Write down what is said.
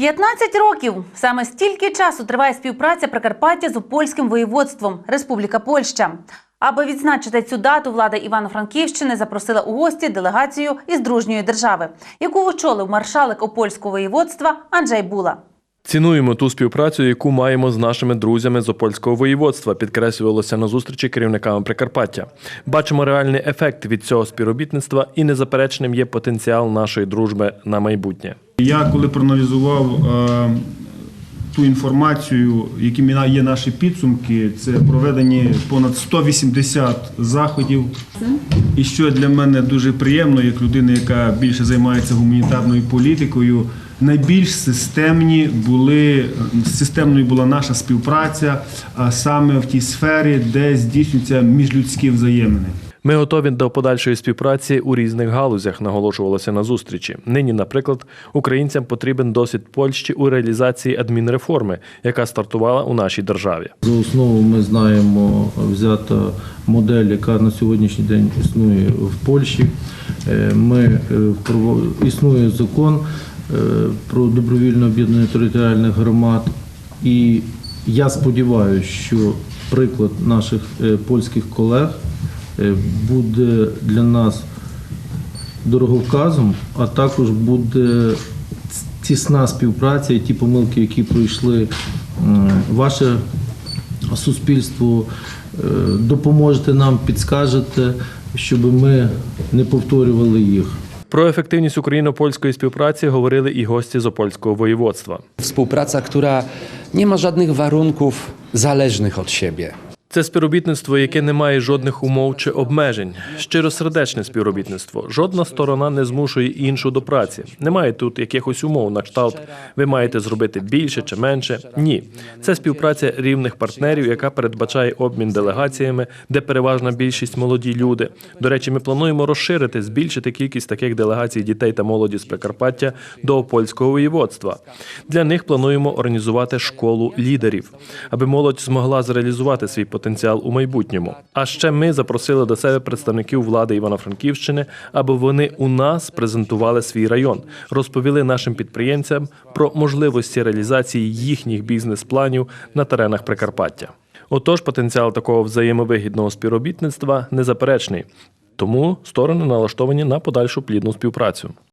15 років саме стільки часу триває співпраця Прикарпаття з Опольським воєводством Республіка Польща. Аби відзначити цю дату, влада Івано-Франківщини запросила у гості делегацію із дружньої держави, яку очолив маршалик Опольського воєводства Анджей Була. Цінуємо ту співпрацю, яку маємо з нашими друзями з Опольського воєводства, підкреслювалося на зустрічі керівниками Прикарпаття. Бачимо реальний ефект від цього співробітництва і незаперечним є потенціал нашої дружби на майбутнє. Я коли проаналізував е, ту інформацію, які мі- є наші підсумки, це проведені понад 180 заходів. І що для мене дуже приємно, як людина, яка більше займається гуманітарною політикою, найбільш системні були системною була наша співпраця, а саме в тій сфері, де здійснюються міжлюдські взаємини. Ми готові до подальшої співпраці у різних галузях, наголошувалося на зустрічі. Нині, наприклад, українцям потрібен досвід Польщі у реалізації адмінреформи, яка стартувала у нашій державі. За основу ми знаємо взята модель, яка на сьогоднішній день існує в Польщі. Е, Ми е, існує закон е, про добровільне об'єднання територіальних громад, і я сподіваюся, що приклад наших польських колег буде для нас дороговказом, а також буде тісна співпраця і ті помилки, які пройшли ваше суспільство, е, допоможете нам, підскажете, щоб ми не повторювали їх. Про ефективність україно-польської співпраці говорили і гості з опольського воєводства. Współpraca, która nie ma żadnych warunków zależnych od siebie. Це співробітництво, яке не має жодних умов чи обмежень. Щиросердечне співробітництво. Жодна сторона не змушує іншу до праці. Немає тут якихось умов на кшталт. Ви маєте зробити більше чи менше. Ні, це співпраця рівних партнерів, яка передбачає обмін делегаціями, де переважна більшість молоді люди. До речі, ми плануємо розширити, збільшити кількість таких делегацій дітей та молоді з Прикарпаття до польського воєводства. Для них плануємо організувати школу лідерів, аби молодь змогла зреалізувати свій потенціал у майбутньому. А ще ми запросили до себе представників влади Івано-Франківщини, аби вони у нас презентували свій район, розповіли нашим підприємцям про можливості реалізації їхніх бізнес-планів на теренах Прикарпаття. Отож, потенціал такого взаємовигідного співробітництва незаперечний. Тому сторони налаштовані на подальшу плідну співпрацю.